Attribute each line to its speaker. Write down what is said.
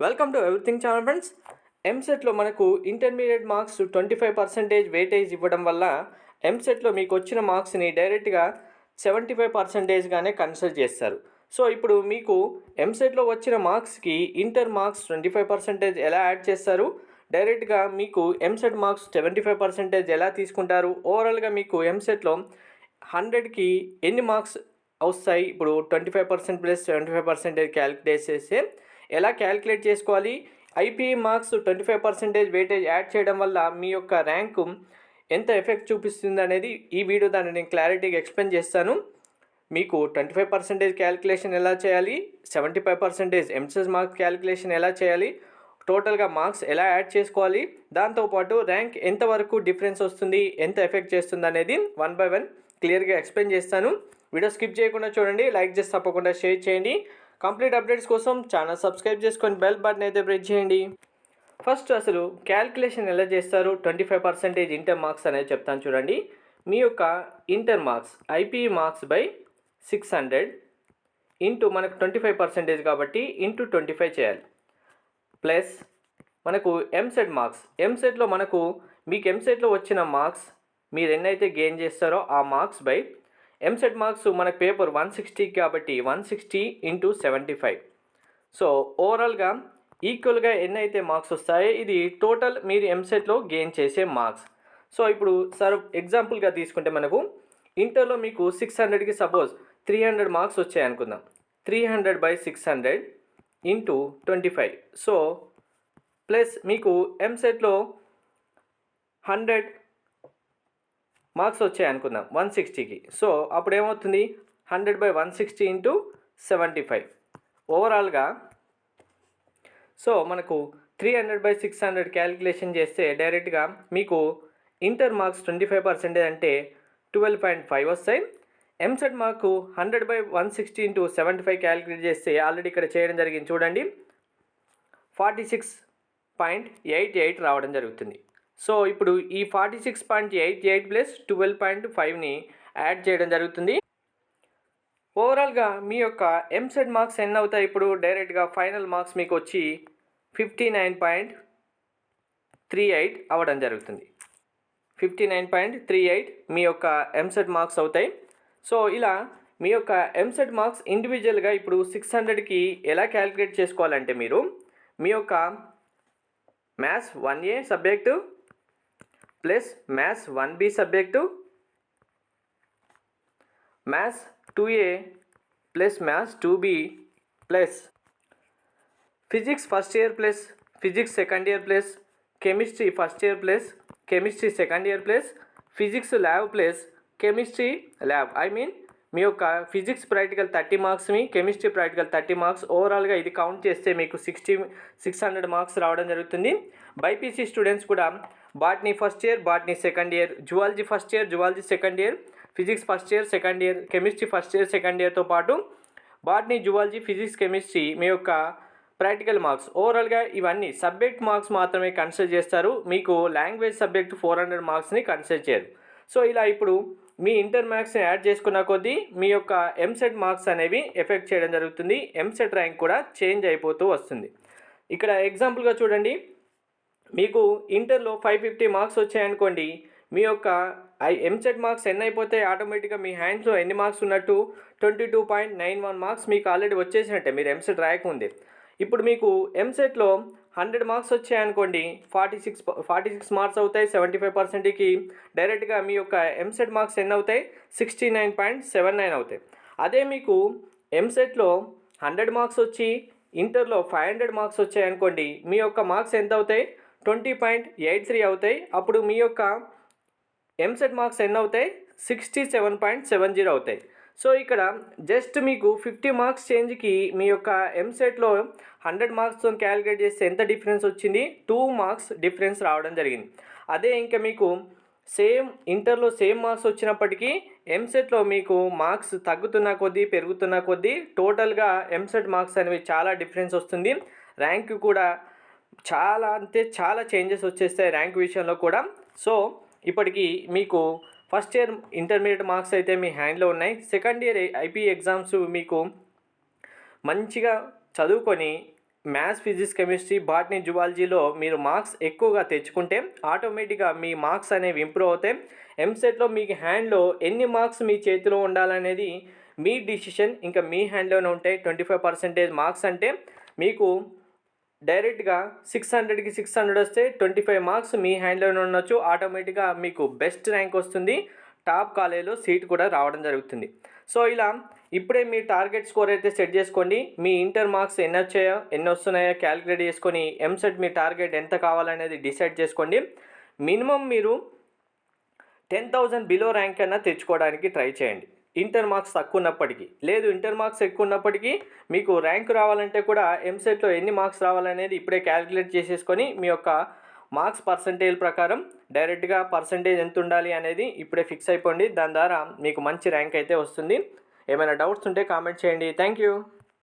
Speaker 1: Welcome to everything channel friends ఎంసెట్లో మనకు intermediate marks twenty five percentage weightage ఇవ్వడం వల్ల ఎంసెట్లో మీకు వచ్చిన మార్క్స్ని డైరెక్ట్గా సెవెంటీ ఫైవ్ పర్సెంటేజ్గానే కన్సిడర్ చేస్తారు. సో ఇప్పుడు మీకు ఎంసెట్లో వచ్చిన మార్క్స్కి inter marks twenty five percentage ఎలా యాడ్ చేస్తారు? డైరెక్ట్గా మీకు EAMCET marks seventy five percentage ఎలా తీసుకుంటారు? ఓవరాల్గా మీకు ఎంసెట్లో హండ్రెడ్కి ఎన్ని మార్క్స్ వస్తాయి? ఇప్పుడు twenty five percent plus seventy five percentage calculate చేస్తే ఎలా క్యాలిక్యులేట్ చేసుకోవాలి? IPE marks twenty five percentage weightage add చేయడం వల్ల మీ యొక్క ర్యాంకు ఎంత ఎఫెక్ట్ చూపిస్తుంది అనేది ఈ వీడియో దాన్ని నేను క్లారిటీగా ఎక్స్ప్లెయిన్ చేస్తాను. మీకు ట్వంటీ ఫైవ్ పర్సెంటేజ్ క్యాలిక్యులేషన్ ఎలా చేయాలి? Seventy five percentage EAMCET marks calculation ఎలా చేయాలి? టోటల్గా మార్క్స్ ఎలా యాడ్ చేసుకోవాలి? దాంతోపాటు ర్యాంక్ ఎంతవరకు డిఫరెన్స్ వస్తుంది? ఎంత ఎఫెక్ట్ చేస్తుంది అనేది వన్ బై వన్ క్లియర్గా ఎక్స్ప్లెయిన్ చేస్తాను. వీడియో స్కిప్ చేయకుండా చూడండి. లైక్ చేసి తప్పకుండా షేర్ చేయండి. కంప్లీట్ అప్డేట్స్ కోసం ఛానల్ సబ్స్క్రైబ్ చేసుకొని బెల్ బటన్ అయితే ప్రెస్ చేయండి. ఫస్ట్ అసలు క్యాల్కులేషన్ ఎలా చేస్తారు? Twenty five percentage inter marks అనేది చెప్తాను చూడండి. మీ యొక్క inter marks IPE marks by six hundred into మనకు ట్వంటీ ఫైవ్ పర్సెంటేజ్ కాబట్టి ఇంటూ ట్వంటీ ఫైవ్ చేయాలి. ప్లస్ మనకు ఎంసెట్ మార్క్స్ ఎంసెట్లో మనకు మీకు ఎంసెట్లో వచ్చిన మార్క్స్ మీరు ఎన్నైతే గెయిన్ చేస్తారో ఆ మార్క్స్ బై ఎంసెట్ మార్క్స్ మన పేపర్ వన్ సిక్స్టీ కాబట్టి one sixty into seventy five so ఓవరాల్గా ఈక్వల్గా ఎన్నైతే మార్క్స్ వస్తాయో ఇది టోటల్ మీరు ఎంసెట్లో గెయిన్ చేసే మార్క్స్ సో ఇప్పుడు సార్ ఎగ్జాంపుల్గా తీసుకుంటే మనకు ఇంటర్లో మీకు సిక్స్ హండ్రెడ్కి సపోజ్ త్రీ హండ్రెడ్ మార్క్స్ వచ్చాయి అనుకుందాం. Three hundred by six hundred into twenty five so plus మీకు ఎంసెట్లో హండ్రెడ్ మార్క్స్ వచ్చాయి అనుకుందాం. వన్ సిక్స్టీకి. సో అప్పుడు ఏమవుతుంది hundred by one sixty into seventy five. ఓవరాల్గా సో మనకు three hundred by six hundred calculation చేస్తే డైరెక్ట్గా మీకు inter marks twenty five percentage అంటే ట్వెల్వ్ పాయింట్ ఫైవ్ వస్తాయి. EAMCET mark hundred by one sixty into seventy five calculate చేస్తే already ఇక్కడ చేయడం జరిగింది చూడండి. Forty six point eight eight రావడం జరుగుతుంది. సో ఇప్పుడు ఈ forty six point eight eight plus twelve point ఫైవ్ని add చేయడం జరుగుతుంది. ఓవరాల్గా మీ యొక్క ఎంసెట్ మార్క్స్ ఎన్ని అవుతాయి? ఇప్పుడు డైరెక్ట్గా ఫైనల్ మార్క్స్ మీకు వచ్చి fifty nine point three eight అవ్వడం జరుగుతుంది. Fifty nine point three eight మీ యొక్క ఎంసెట్ మార్క్స్ అవుతాయి. సో ఇలా మీ యొక్క ఎంసెట్ మార్క్స్ ఇండివిజువల్గా ఇప్పుడు సిక్స్ హండ్రెడ్కి ఎలా క్యాలిక్యులేట్ చేసుకోవాలంటే మీరు మీ యొక్క maths one A subject plus maths one B subject maths two A plus maths two B plus physics first year plus physics second year plus chemistry first year plus chemistry second year plus physics lab plus chemistry lab. I mean మీ యొక్క physics practical thirty మార్క్స్ని chemistry practical thirty marks. ఓవరాల్గా ఇది count చేస్తే మీకు sixty six hundred marks రావడం జరుగుతుంది. BiPC students కూడా botany first year botany second year zoology first year zoology second year physics first year second year chemistry first year second ఇయర్తో పాటు botany zoology physics chemistry మీ యొక్క practical marks ఓవరాల్గా ఇవన్నీ subject marks మాత్రమే consider చేస్తారు. మీకు language subject four hundred మార్క్స్ని consider చేయరు. సో ఇలా ఇప్పుడు మీ ఇంటర్ మార్క్స్ని యాడ్ చేసుకున్న కొద్దీ మీ యొక్క ఎంసెట్ మార్క్స్ అనేవి ఎఫెక్ట్ చేయడం జరుగుతుంది. ఎంసెట్ ర్యాంక్ కూడా చేంజ్ అయిపోతూ వస్తుంది. ఇక్కడ ఎగ్జాంపుల్గా చూడండి. మీకు ఇంటర్లో ఫైవ్ ఫిఫ్టీ మార్క్స్ వచ్చాయనుకోండి మీ యొక్క ఐ ఎంసెట్ మార్క్స్ ఎన్ని అయిపోతే ఆటోమేటిక్గా మీ హ్యాండ్స్లో ఎన్ని మార్క్స్ ఉన్నట్టు? Twenty two point nine one marks మీకు ఆల్రెడీ వచ్చేసినట్టే మీరు ఎంసెట్ రాయకముందే. ఇప్పుడు మీకు ఎంసెట్లో hundred marks వచ్చాయనుకోండి forty six forty six marks అవుతాయి సెవెంటీ ఫైవ్ పర్సెంట్కి డైరెక్ట్గా మీ యొక్క ఎంసెట్ మార్క్స్ ఎన్ని అవుతాయి sixty nine point seven nine అవుతాయి. అదే మీకు ఎంసెట్లో హండ్రెడ్ మార్క్స్ వచ్చి ఇంటర్లో ఫైవ్ హండ్రెడ్ మార్క్స్ వచ్చాయనుకోండి మీ యొక్క మార్క్స్ ఎంత అవుతాయి? ట్వంటీ పాయింట్ ఎయిట్ త్రీ అవుతాయి. అప్పుడు మీ యొక్క ఎంసెట్ మార్క్స్ ఎన్ని అవుతాయి? Sixty seven point seven zero అవుతాయి. సో ఇక్కడ జస్ట్ మీకు ఫిఫ్టీ మార్క్స్ చేంజ్కి మీ యొక్క ఎంసెట్లో హండ్రెడ్ మార్క్స్తో క్యాలిక్యులేట్ చేస్తే ఎంత డిఫరెన్స్ వచ్చింది? టూ మార్క్స్ డిఫరెన్స్ రావడం జరిగింది. అదే ఇంకా మీకు సేమ్ ఇంటర్లో సేమ్ మార్క్స్ వచ్చినప్పటికీ ఎంసెట్లో మీకు మార్క్స్ తగ్గుతున్న కొద్దీ పెరుగుతున్న కొద్దీ టోటల్గా ఎంసెట్ మార్క్స్ అనేవి చాలా డిఫరెన్స్ వస్తుంది. ర్యాంక్ కూడా చాలా అంటే చాలా చేంజెస్ వచ్చేస్తాయి ర్యాంక్ విషయంలో కూడా. సో ఇప్పటికీ మీకు ఫస్ట్ ఇయర్ ఇంటర్మీడియట్ మార్క్స్ అయితే మీ హ్యాండ్లో ఉన్నాయి. సెకండ్ ఇయర్ ఐపీ ఎగ్జామ్స్ మీకు మంచిగా చదువుకొని మ్యాథ్స్ ఫిజిక్స్ కెమిస్ట్రీ బాటనీ జువాలజీలో మీరు మార్క్స్ ఎక్కువగా తెచ్చుకుంటే ఆటోమేటిక్గా మీ మార్క్స్ అనేవి ఇంప్రూవ్ అవుతాయి. ఎంసెట్లో మీకు హ్యాండ్లో ఎన్ని మార్క్స్ మీ చేతిలో ఉండాలనేది మీ డిసిషన్ ఇంకా మీ హ్యాండ్లోనే ఉంటాయి. ట్వంటీ ఫైవ్ పర్సెంటేజ్ మార్క్స్ అంటే మీకు డైరెక్ట్గా సిక్స్ హండ్రెడ్కి సిక్స్ హండ్రెడ్ వస్తే ట్వంటీ ఫైవ్ మార్క్స్ మీ హ్యాండ్లోనే ఉండొచ్చు. ఆటోమేటిక్గా మీకు బెస్ట్ ర్యాంక్ వస్తుంది. టాప్ కాలేజీలో సీట్ కూడా రావడం జరుగుతుంది. సో ఇలా ఇప్పుడే మీ టార్గెట్ స్కోర్ అయితే సెట్ చేసుకోండి. మీ ఇంటర్ మార్క్స్ ఎన్ని వచ్చాయో ఎన్ని వస్తున్నాయో క్యాలిక్యులేట్ చేసుకొని ఎంసెట్ మీ టార్గెట్ ఎంత కావాలనేది డిసైడ్ చేసుకోండి. మినిమం మీరు టెన్ థౌజండ్ బిలో ర్యాంక్ అయినా తెచ్చుకోవడానికి ట్రై చేయండి. ఇంటర్ మార్క్స్ తక్కువ ఉన్నప్పటికీ లేదు ఇంటర్ మార్క్స్ ఎక్కువ ఉన్నప్పటికీ మీకు ర్యాంక్ రావాలంటే కూడా ఎంసెట్లో ఎన్ని మార్క్స్ రావాలనేది ఇప్పుడే క్యాలిక్యులేట్ చేసేసుకొని మీ యొక్క మార్క్స్ పర్సంటేజ్ ప్రకారం డైరెక్ట్గా పర్సంటేజ్ ఎంత ఉండాలి అనేది ఇప్పుడే ఫిక్స్ అయిపోండి. దాని ద్వారా మీకు మంచి ర్యాంక్ అయితే వస్తుంది. ఏమైనా డౌట్స్ ఉంటే కామెంట్ చేయండి. Thank you.